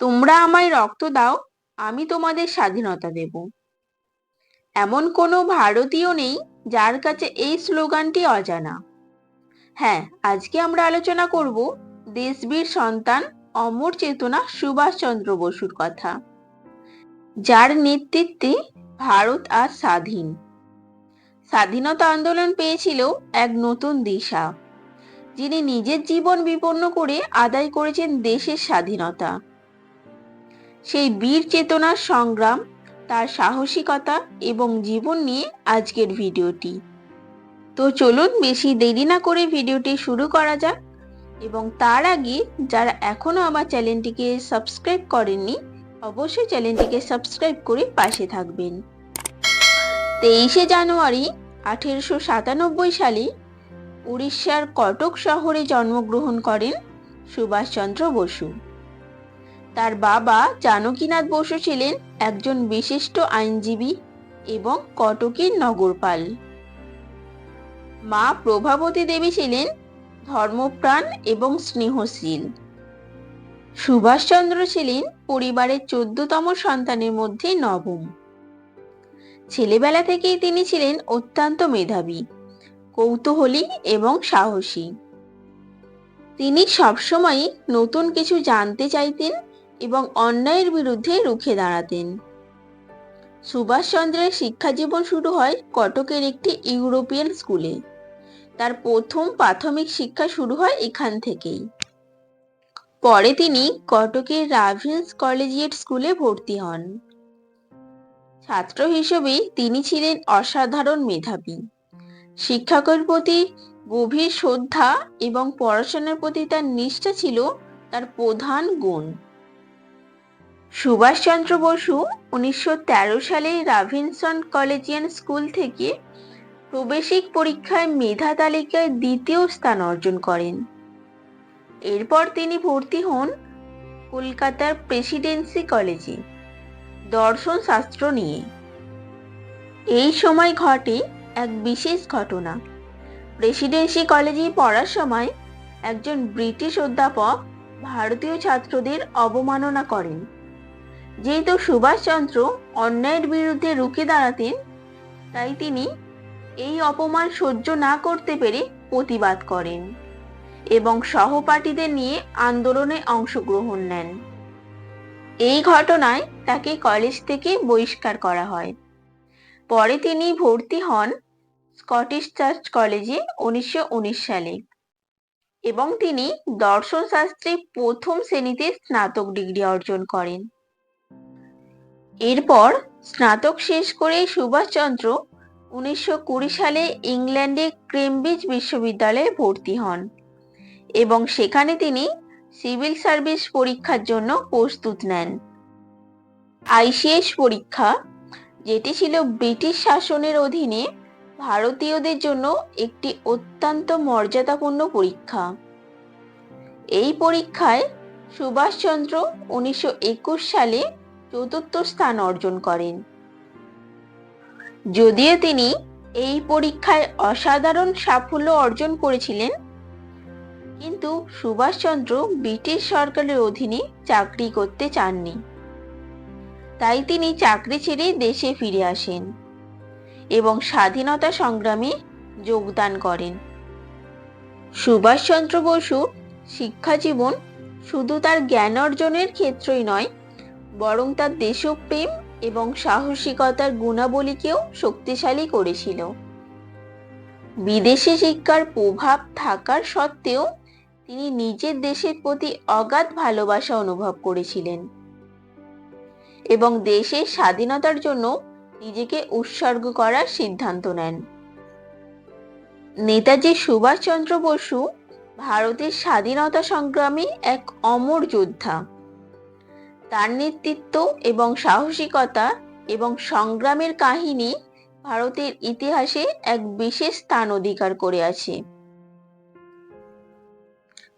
তোমরা আমায় রক্ত দাও, আমি তোমাদের স্বাধীনতা দেব। এমন কোনো ভারতীয় নেই যার কাছে এই স্লোগানটি অজানা। হ্যাঁ আজকে আমরা আলোচনা করব দেশবীর সন্তান অমর চেতনা সুভাষচন্দ্র বসুর কথা, যার নেতৃত্বে ভারত আজ স্বাধীন। স্বাধীনতা আন্দোলন পেয়েছিল এক নতুন দিশা, যিনি নিজের জীবন বিপন্ন করে আদায় করেছেন দেশের স্বাধীনতা। সেই বীর চেতনার সংগ্রাম, তার সাহসিকতা এবং জীবন নিয়ে আজকের ভিডিওটি। তো চলুন বেশি দেরি না করে ভিডিওটি শুরু করা যাক এবং তার আগে যারা এখনও আমার চ্যানেলটিকে সাবস্ক্রাইব করেননি, অবশ্যই চ্যানেলটিকে সাবস্ক্রাইব করে পাশে থাকবেন। তেইশে জানুয়ারি আঠেরোশো সাতানব্বই সালে উড়িষ্যার কটক শহরে জন্মগ্রহণ করেন সুভাষচন্দ্র বসু। তার বাবা জানকীনাথ বসু ছিলেন একজন বিশিষ্ট আইনজীবী এবং কটকের নগরপাল। মা প্রভাবতী দেবী ছিলেন ধর্মপ্রাণ এবং স্নেহশীল। সুভাষচন্দ্র ছিলেন পরিবারের চোদ্দতম সন্তানের মধ্যে নবম। ছেলেবেলা থেকেই তিনি ছিলেন অত্যন্ত মেধাবী, কৌতূহলী এবং সাহসী। তিনি সবসময় নতুন কিছু জানতে চাইতেন এবং অন্যায়ের বিরুদ্ধে রুখে দাঁড়াতেন। সুভাষচন্দ্রের শিক্ষা জীবন শুরু হয় কটকের একটি ইউরোপিয়ান স্কুলে। তার প্রথম প্রাথমিক শিক্ষা শুরু হয় এখান থেকেই। পরে তিনি কটকের রাভেন্স কলেজিয়েট স্কুলে ভর্তি হন। ছাত্র হিসেবে তিনি ছিলেন অসাধারণ মেধাবী। শিক্ষকের প্রতি গভীর শ্রদ্ধা এবং পড়াশোনার প্রতি তার নিষ্ঠা ছিল তার প্রধান গুণ। সুভাষচন্দ্র বসু উনিশশো তেরো সালে রাভিনসন কলেজিয়ান স্কুল থেকে প্রবেশিক পরীক্ষায় মেধা তালিকায় দ্বিতীয় স্থান অর্জন করেন। এরপর তিনি ভর্তি হন কলকাতার প্রেসিডেন্সি কলেজে দর্শন শাস্ত্র নিয়ে। এই সময় ঘটে এক বিশেষ ঘটনা। প্রেসিডেন্সি কলেজে পড়ার সময় একজন ব্রিটিশ অধ্যাপক ভারতীয় ছাত্রদের অবমাননা করেন। যেহেতু সুভাষচন্দ্র অন্যায়ের বিরুদ্ধে রুখে দাঁড়াতেন, তাই তিনি এই অপমান সহ্য না করতে পেরে প্রতিবাদ করেন এবং সহপাঠীদের নিয়ে আন্দোলনে অংশগ্রহণ নেন। এই ঘটনায় তাকে কলেজ থেকে বহিষ্কার করা হয়। পরে তিনি ভর্তি হন স্কটিশ চার্চ কলেজে উনিশশো উনিশ সালে এবং তিনি দর্শন শাস্ত্রে প্রথম শ্রেণীতে স্নাতক ডিগ্রি অর্জন করেন। এরপর স্নাতক শেষ করে সুভাষচন্দ্র উনিশশো কুড়ি সালে ইংল্যান্ডে ক্রেমব্রিজ বিশ্ববিদ্যালয়ে ভর্তি হন এবং সেখানে তিনি সিভিল সার্ভিস পরীক্ষার জন্য প্রস্তুত নেন। আইসিএস পরীক্ষা, যেটি ছিল ব্রিটিশ শাসনের অধীনে ভারতীয়দের জন্য একটি অত্যন্ত মর্যাদাপূর্ণ পরীক্ষা। এই পরীক্ষায় সুভাষচন্দ্র উনিশশো একুশ সালে চতুর্থ স্থান অর্জন করেন। যদিও তিনি এই পরীক্ষায় অসাধারণ সাফল্য অর্জন করেছিলেন, কিন্তু সুভাষচন্দ্র ব্রিটিশ সরকারের অধীনে চাকরি করতে চাননি। তাই তিনি চাকরি ছেড়ে দেশে ফিরে আসেন এবং স্বাধীনতা সংগ্রামে যোগদান করেন। সুভাষচন্দ্র বসু শিক্ষা জীবন শুধু তার জ্ঞান অর্জনের ক্ষেত্রই নয় বরং তার দেশপ্রেম এবং সাহসিকতার গুণাবলীকেও শক্তিশালী করেছিল। বিদেশি শিক্ষার প্রভাব থাকার সত্ত্বেও তিনি নিজের দেশের প্রতি অগাধ ভালোবাসা অনুভব করেছিলেন এবং দেশের স্বাধীনতার জন্য নিজেকে উৎসর্গ করার সিদ্ধান্ত নেন। নেতাজি সুভাষচন্দ্র বসু ভারতের স্বাধীনতা সংগ্রামী এক অমর যোদ্ধা। তার নেতৃত্ব এবং সাহসিকতা এবং সংগ্রামের কাহিনী ভারতের ইতিহাসে এক বিশেষ স্থান অধিকার করে আছে।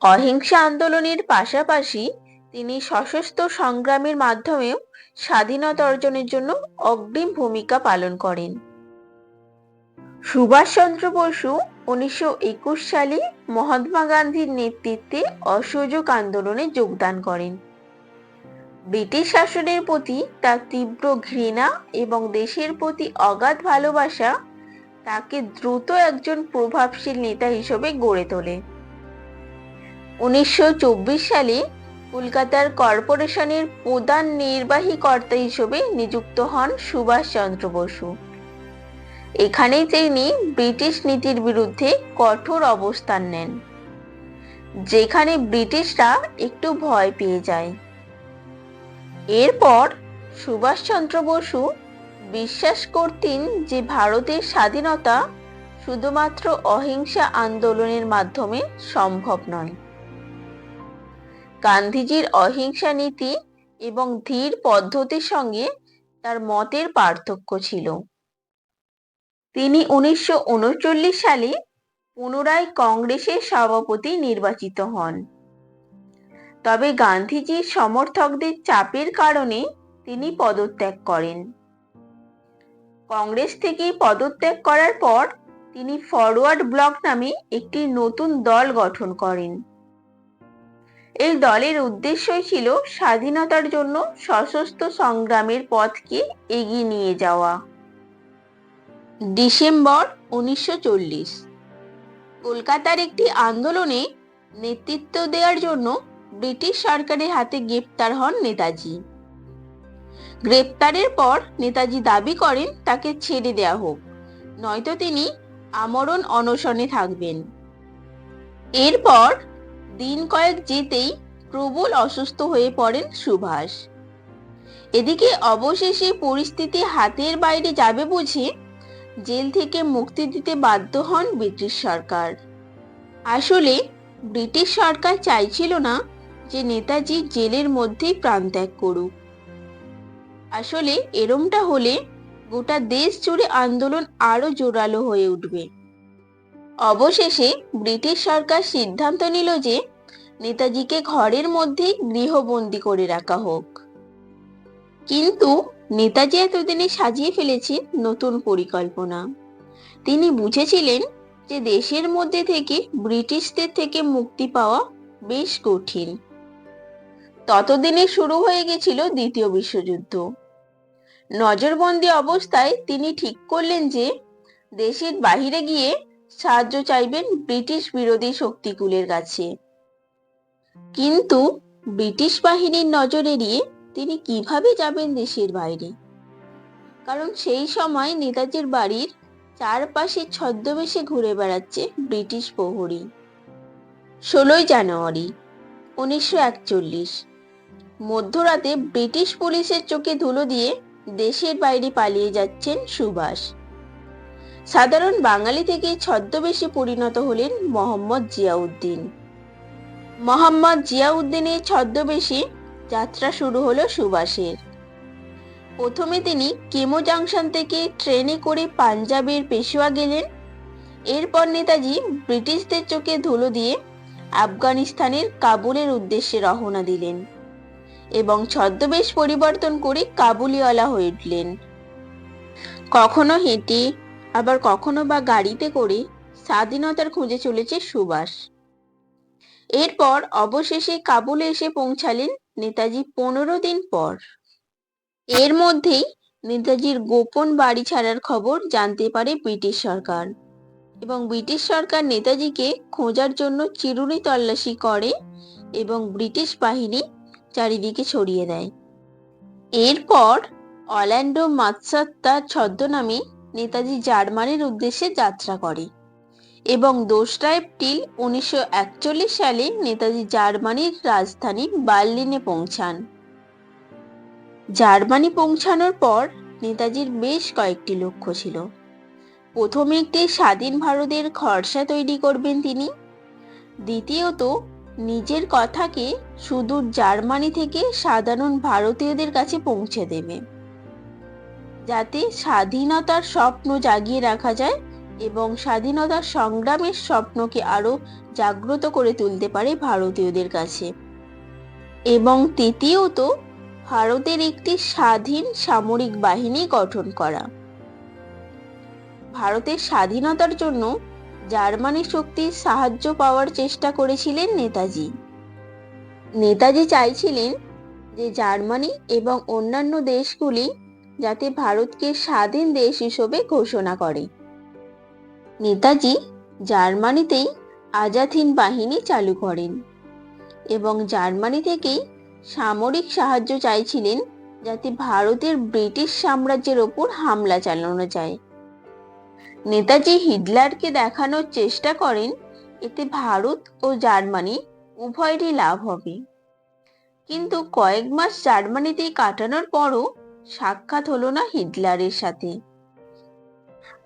অহিংসা আন্দোলনের পাশাপাশি তিনি সশস্ত্র সংগ্রামের মাধ্যমেও স্বাধীনতা অর্জনের জন্য অগ্রিম ভূমিকা পালন করেন। সুভাষচন্দ্র বসু উনিশশো একুশ সালে মহাত্মা গান্ধীর নেতৃত্বে অসহযোগ আন্দোলনে যোগদান করেন। ব্রিটিশ শাসনের প্রতি তার তীব্র ঘৃণা এবং দেশের প্রতি অগাধ ভালোবাসা তাকে দ্রুত একজন প্রভাবশীল নেতা হিসেবে গড়ে তোলে। উনিশশো চব্বিশ সালে কলকাতার কর্পোরেশনের প্রধান নির্বাহী কর্তা হিসেবে নিযুক্ত হন সুভাষচন্দ্র বসু। এখানেই তিনি ব্রিটিশ নীতির বিরুদ্ধে কঠোর অবস্থান নেন, যেখানে ব্রিটিশরা একটু ভয় পেয়ে যায়। এরপর সুভাষচন্দ্র বসু বিশ্বাস করতেন যে ভারতের স্বাধীনতা শুধুমাত্র অহিংসা আন্দোলনের মাধ্যমে সম্ভব নয়। গান্ধীজির অহিংসা নীতি এবং ধীর পদ্ধতির সঙ্গে তার মতের পার্থক্য ছিল। তিনি উনিশশো উনচল্লিশ সালে পুনরায় কংগ্রেসের সভাপতি নির্বাচিত হন। তবে গান্ধীজির সমর্থকদের চাপের কারণে তিনি পদত্যাগ করেন। কংগ্রেস থেকে পদত্যাগ করার পর তিনি ফরওয়ার্ড ব্লক নামে একটি নতুন দল গঠন করেন। এই দলের উদ্দেশ্যই ছিল স্বাধীনতার জন্য সশস্ত্র সংগ্রামের পথকে এগিয়ে নিয়ে যাওয়া। ডিসেম্বর উনিশশো চল্লিশ। কলকাতার একটি আন্দোলনে নেতৃত্ব দেওয়ার জন্য ব্রিটিশ সরকারের হাতে গ্রেপ্তার হন নেতাজি। গ্রেপ্তারের পর নেতাজি দাবি করেন তাকে ছেড়ে দেয়া হোক, নয়তো তিনি আমরণ অনশনে থাকবেন। এরপর দিন কয়েক যেতেই প্রবল অসুস্থ হয়ে পড়েন সুভাষ। এদিকে অবশেষে পরিস্থিতি হাতের বাইরে যাবে বুঝে জেল থেকে মুক্তি দিতে বাধ্য হন ব্রিটিশ সরকার। আসলে ব্রিটিশ সরকার চাইছিল না যে নেতাজি জেলের মধ্যেই প্রাণত্যাগ করুক। আসলে এরমটা হলে গোটা দেশ জুড়ে আন্দোলন আরও জোরালো হয়ে উঠবে। অবশেষে ব্রিটিশ সরকার সিদ্ধান্ত নিল যে নেতাজিকে ঘরের মধ্যেই গৃহবন্দী করে রাখা হোক। কিন্তু নেতাজি এতদিনে সাজিয়ে ফেলেছেন নতুন পরিকল্পনা। তিনি বুঝেছিলেন যে দেশের মধ্যে থেকে ব্রিটিশদের থেকে মুক্তি পাওয়া বেশ কঠিন। ততদিনে শুরু হয়ে গেছিল দ্বিতীয় বিশ্বযুদ্ধ। নজরবন্দি অবস্থায় তিনি ঠিক করলেন যে, দেশের বাহিরে গিয়ে সাহায্য চাইবেন ব্রিটিশ বিরোধী শক্তিগুলির কাছে। কিন্তু ব্রিটিশ বাহিনীর নজর এড়িয়ে তিনি কীভাবে যাবেন দেশের বাইরে? কারণ সেই সময় নেতাজির বাড়ির চারপাশে ছদ্মবেশে ঘুরে বেড়াচ্ছে ব্রিটিশ প্রহরী। ষোলোই জানুয়ারি, উনিশশো একচল্লিশ। মধ্যরাতে ব্রিটিশ পুলিশের চোখে ধুলো দিয়ে দেশের বাইরে পালিয়ে যাচ্ছেন সুভাষ। সাধারণ বাঙালি থেকে ছদ্মবেশে পরিণত হলেন মোহাম্মদ জিয়াউদ্দিন। মোহাম্মদ জিয়াউদ্দিনের ছদ্মবেশে যাত্রা শুরু হলো সুভাষের। প্রথমে তিনি কেমো জাংশন থেকে ট্রেনে করে পাঞ্জাবের পেশোয়া গেলেন। এরপর নেতাজি ব্রিটিশদের চোখে ধুলো দিয়ে আফগানিস্তানের কাবুলের উদ্দেশ্যে রওনা দিলেন। এবং ছদ্মবেশ পরিবর্তন করে কাবুলিওয়ালা হয়ে উঠলেন। কখনো হেঁটে, আবার কখনো বা গাড়িতে করে স্বাধীনতার খুঁজে চলেছে সুভাষ। এরপর অবশেষে কাবুলে এসে পৌঁছালেন নেতাজি পনেরো দিন পর। এর মধ্যেই নেতাজির গোপন বাড়ি ছাড়ার খবর জানতে পারে ব্রিটিশ সরকার এবং ব্রিটিশ সরকার নেতাজিকে খোঁজার জন্য চিরুনি তল্লাশি করে এবং ব্রিটিশ বাহিনী চারিদিকে ছড়িয়ে দেয়। এরপর অল্যান্ডো মাতসাত্তার ছদ্মনামে নেতাজি জার্মানির উদ্দেশ্যে যাত্রা করে এবং দোসরা এপ্রিল উনিশশো একচল্লিশ সালে নেতাজি জার্মানির রাজধানী বার্লিনে পৌঁছান। জার্মানি পৌঁছানোর পর নেতাজির বেশ কয়েকটি লক্ষ্য ছিল। প্রথমে একটি স্বাধীন ভারতের খরসা তৈরি করবেন তিনি। দ্বিতীয়ত নিজের কথাকে সুদূর জার্মানি থেকে সাধারণ ভারতীয়দের কাছে পৌঁছে দেবে। যাতে স্বাধীনতার স্বপ্ন জাগিয়ে রাখা যায় এবং স্বাধীনতার সংগ্রামের স্বপ্নকে আরও জাগ্রত করে তুলতে পারে ভারতীয়দের কাছে। এবং তৃতীয়ত, ভারতের একটি স্বাধীন সামরিক বাহিনী গঠন করা। ভারতের স্বাধীনতার জন্য জার্মানি শক্তির সাহায্য পাওয়ার চেষ্টা করেছিলেন নেতাজি। নেতাজি চাইছিলেন যে জার্মানি এবং অন্যান্য দেশগুলি যাতে ভারতকে স্বাধীন দেশ হিসেবে ঘোষণা করে। নেতাজি জার্মানিতেই আজাদ হিন্দ বাহিনী চালু করেন এবং জার্মানি থেকেই সামরিক সাহায্য চাইছিলেন যাতে ভারতের ব্রিটিশ সাম্রাজ্যের ওপর হামলা চালানো যায়। নেতাজি হিটলারকে দেখানোর চেষ্টা করেন, এতে ভারত ও জার্মানি উভয়েরই লাভ হবে। কিন্তু কয়েক মাস জার্মানিতেই কাটানোর পরও সাক্ষাৎ হলো না হিটলারের সাথে।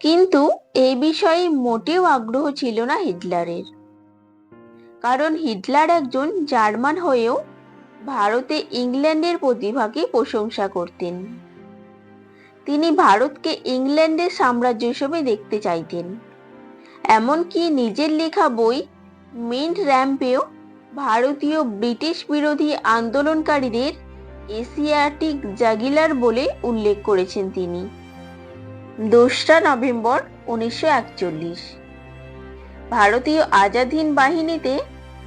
কিন্তু এই বিষয়ে মোটেও আগ্রহ ছিল না হিটলারের। কারণ হিটলার একজন জার্মান হয়েও ভারতে ইংল্যান্ডের প্রতিভাকে প্রশংসা করতেন। তিনি ভারতকে ইংল্যান্ডের সাম্রাজ্য হিসেবে দেখতে চাইতেন। এমনকি নিজের লেখা বই মিন্ট র্যাম্পেও ভারতীয় ব্রিটিশ বিরোধী আন্দোলনকারীদের এশিয়াটিক জাগিলার বলে উল্লেখ করেছেন তিনি। দোসরা নভেম্বর উনিশশো একচল্লিশ। ভারতীয় আজাদহীন বাহিনীতে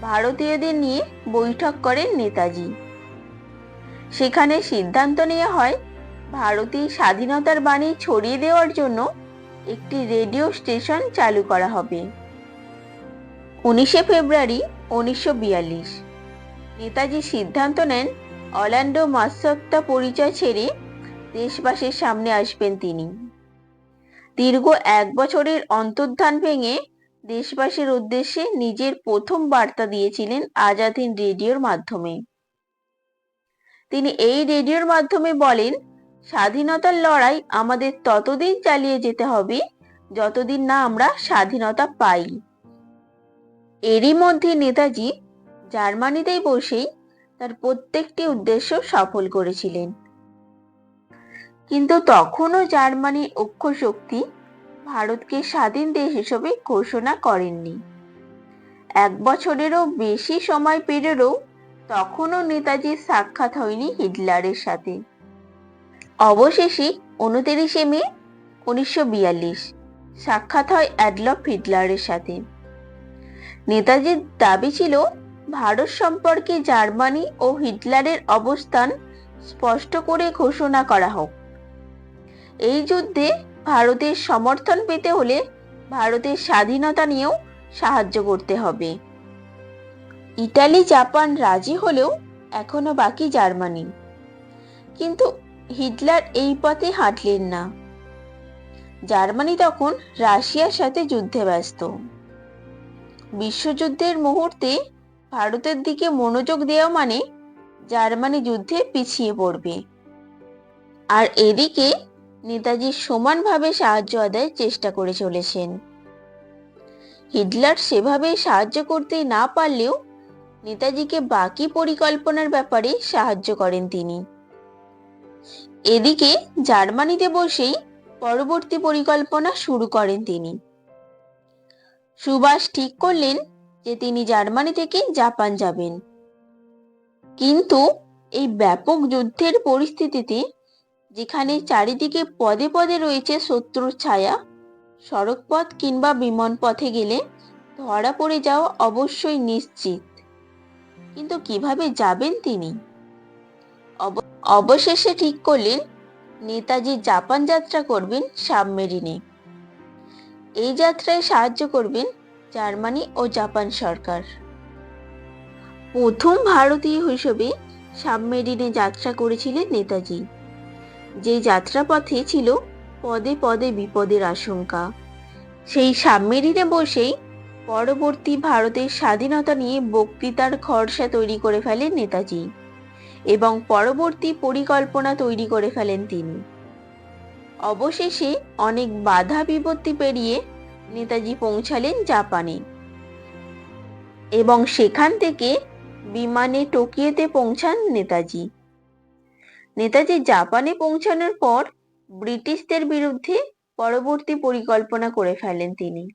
ভারতীয়দের নিয়ে বৈঠক করেন নেতাজি। সেখানে সিদ্ধান্ত নেওয়া হয় ভারতীয় স্বাধীনতার বাণী ছড়িয়ে দেওয়ার জন্য একটি রেডিও স্টেশন চালু করা হবে। উনিশে ফেব্রুয়ারি উনিশশো বিয়াল্লিশ। নেতাজি সিদ্ধান্ত নেন অলান্ডো মাসত্তা পরিচয় ছেড়ে দেশবাসীর সামনে আসবেন তিনি। দীর্ঘ এক বছরের অন্তর্ধান ভেঙে দেশবাসীর উদ্দেশ্যে নিজের প্রথম বার্তা দিয়েছিলেন আজাদ হিন্দ রেডিওর মাধ্যমে। তিনি এই রেডিওর মাধ্যমে বলেন স্বাধীনতার লড়াই আমাদের ততদিন চালিয়ে যেতে হবে যতদিন না আমরা স্বাধীনতা পাই। এরই মধ্যে নেতাজি জার্মানিতেই বসেই তার প্রত্যেকটি উদ্দেশ্য সফল করেছিলেন। কিন্তু তখনও জার্মানির অক্ষ শক্তি ভারতকে স্বাধীন দেশ হিসেবে ঘোষণা করেননি। এক বছরেরও বেশি সময় পেরেও তখনও নেতাজির সাক্ষাৎ হয়নি হিটলারের সাথে। অবশেষে উনতিরিশে মে উনিশশো বিয়াল্লিশ সাক্ষাৎ হয় অ্যাডলফ হিটলারের সাথে। নেতাজির দাবি ছিল, ভারত সম্পর্কে জার্মানি ও হিটলারের অবস্থান স্পষ্ট করে ঘোষণা করা হোক। এই যুদ্ধে ভারতের সমর্থন পেতে হলে ভারতের স্বাধীনতা নিয়েও সাহায্য করতে হবে। ইটালি জাপান রাজি হলেও এখনও বাকি জার্মানি। কিন্তু হিটলার এই পথে হাঁটলেন না। জার্মানি তখন রাশিয়ার সাথে যুদ্ধে ব্যস্ত। বিশ্বযুদ্ধের মুহূর্তে ভারতের দিকে মনোযোগ দেওয়া মানে জার্মানি যুদ্ধে পিছিয়ে পড়বে। আর এদিকে নেতাজি সমানভাবে সাহায্য আদায়ের চেষ্টা করে চলেছেন। হিটলার সেভাবে সাহায্য করতে না পারলেও নেতাজিকে বাকি পরিকল্পনার ব্যাপারে সাহায্য করেন তিনি। এদিকে জার্মানিতে বসেই পরবর্তী পরিকল্পনা শুরু করেন তিনি। সুভাষ ঠিক করলেন যে তিনি জার্মানি থেকে জাপান যাবেন। কিন্তু এই ব্যাপক যুদ্ধের পরিস্থিতিতে যেখানে চারিদিকে পদে পদে রয়েছে শত্রুর ছায়া, সড়কপথ কিংবা বিমান পথে গেলে ধরা পড়ে যাওয়া অবশ্যই নিশ্চিত। কিন্তু কীভাবে যাবেন তিনি? অবশেষে ঠিক করলেন, নেতাজি জাপান যাত্রা করবেন সাবমেরিনে। এই যাত্রায় সাহায্য করবেন জার্মানি ও জাপান সরকার। প্রথম ভারতীয় হিসেবে সাবমেরিনে যাত্রা করেছিলেন নেতাজি। যে যাত্রাপথে ছিল পদে পদে বিপদের আশঙ্কা। সেই সাবমেরিনে বসেই পরবর্তী ভারতের স্বাধীনতা নিয়ে বক্তৃতার খরসা তৈরি করে ফেলেন নেতাজি। এবং পরবর্তী পরিকল্পনা তৈরি করে ফেলেন তিনি। অবশেষে অনেক বাধা বিপত্তি পেরিয়ে নেতাজি পৌঁছালেন জাপানে। এবং সেখান থেকে বিমানে টোকিওতে পৌঁছান নেতাজি। নেতাজি জাপানে পৌঁছানোর পর ব্রিটিশদের বিরুদ্ধে পরবর্তী পরিকল্পনা করে ফেলেন তিনি।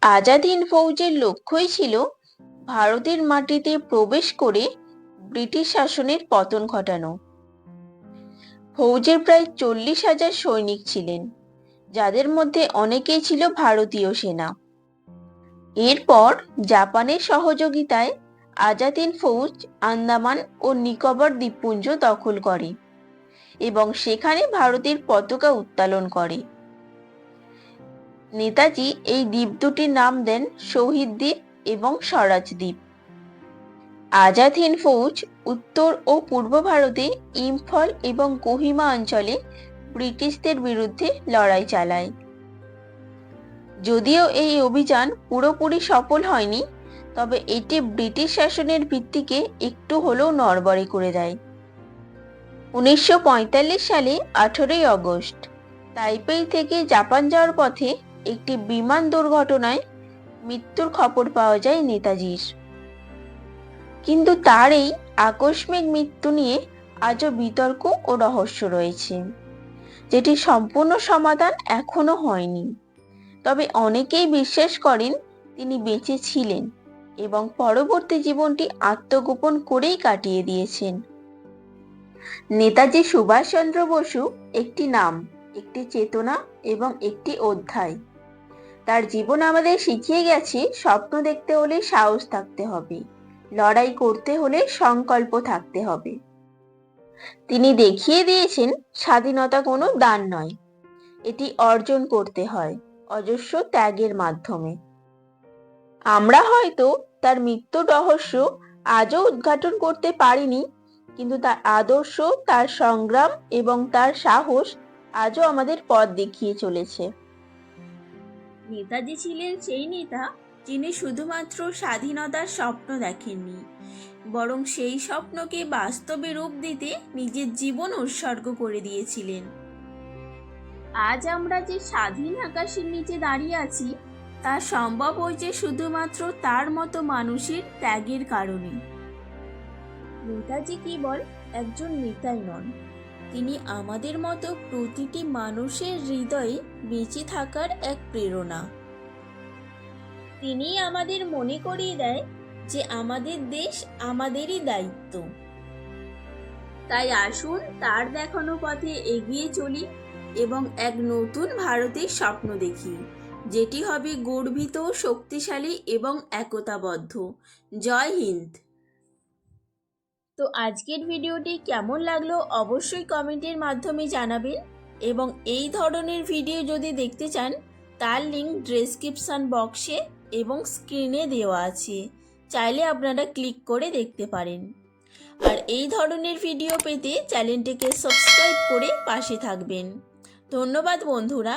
আজাদ হিন্দ ফৌজের লক্ষ্যই ছিল ভারতের মাটিতে প্রবেশ করে ব্রিটিশ শাসনের পতন ঘটানো। ফৌজের প্রায় চল্লিশ হাজার সৈনিক ছিলেন, যাদের মধ্যে অনেকেই ছিল ভারতীয় সেনা। এরপর জাপানের সহযোগিতায় আজাদিন ফৌজ আন্দামান ও নিকোবর দ্বীপপুঞ্জ দখল করে এবং সেখানে ভারতের পতাকা উত্তোলন করে। নেতাজি এই দ্বীপ দুটির নাম দেন শহীদ দ্বীপ এবং স্বরাজ দ্বীপ। আজাদ হিন্দ ফৌজ উত্তর ও পূর্ব ভারতে ইম্ফল এবং কোহিমা অঞ্চলে ব্রিটিশদের বিরুদ্ধে লড়াই চালায়। যদিও এই অভিযান পুরোপুরি সফল হয়নি, তবে এটি ব্রিটিশ শাসনের ভিত্তিকে একটু হলেও নড়বড়ে করে দেয়। উনিশশো পঁয়তাল্লিশ সালে আঠেরোই আগস্ট তাইপেই থেকে জাপান যাওয়ার পথে একটি বিমান দুর্ঘটনায় মৃত্যুর খবর পাওয়া যায় নেতাজির। কিন্তু তার এই আকস্মিক মৃত্যু নিয়ে আজও বিতর্ক ও রহস্য রয়েছে। যেটি সম্পূর্ণ সমাধান এখনও হয়নি। তবে অনেকেই বিশ্বাস করেন তিনি বেঁচে ছিলেন এবং পরবর্তী জীবনটি আত্মগোপন করেই কাটিয়ে দিয়েছেন। নেতাজি সুভাষচন্দ্র বসু একটি নাম, একটি চেতনা এবং একটি অধ্যায়। তার জীবন আমাদের শিখিয়ে গেছে, স্বপ্ন দেখতে হলে সাহস থাকতে হবে। লড়াই করতে হলে সংকল্প থাকতে হবে। তিনি দেখিয়ে দিয়েছেন, স্বাধীনতা কোনো দান নয়। এটি অর্জন করতে হয়, অজস্র ত্যাগের মাধ্যমে। আমরা হয়তো তার মৃত্যুর রহস্য আজও উদ্ঘাটন করতে পারিনি, কিন্তু তার আদর্শ, তার সংগ্রাম এবং তার সাহস আজও আমাদের পথ দেখিয়ে চলেছে। নেতাজি ছিলেন সেই নেতা যিনি শুধুমাত্র স্বাধীনতার স্বপ্ন দেখেননি, বরং সেই স্বপ্নকে বাস্তবে রূপ দিতে নিজের জীবন উৎসর্গ করে দিয়েছিলেন। আজ আমরা যে স্বাধীন আকাশের নিচে দাঁড়িয়ে আছি, তা সম্ভব হয়েছে শুধুমাত্র তার মতো মানুষের ত্যাগের কারণে। নেতাজি কেবল একজন নেতাই নন, তিনি আমাদের মতো প্রতিটি মানুষের হৃদয়ে বেঁচে থাকার এক প্রেরণা। তিনি আমাদের মনে করিয়ে দেয় যে আমাদের দেশ আমাদেরই দায়িত্ব। তাই আসুন তার দেখানো পথে এগিয়ে চলি এবং এক নতুন ভারতের স্বপ্ন দেখি, যেটি হবে গর্বিত, শক্তিশালী এবং একতাবদ্ধ। জয় হিন্দ! তো আজকের ভিডিওটি কেমন লাগল অবশ্যই কমেন্টের মাধ্যমে জানাবেন এবং এই ধরনের ভিডিও যদি দেখতে চান, তার লিঙ্ক ডেসক্রিপশান বক্সে এবং স্ক্রিনে দেওয়া আছে। চাইলে আপনারা ক্লিক করে দেখতে পারেন। আর এই ধরনের ভিডিও পেতে চ্যানেলটিকে সাবস্ক্রাইব করে পাশে থাকবেন। ধন্যবাদ বন্ধুরা।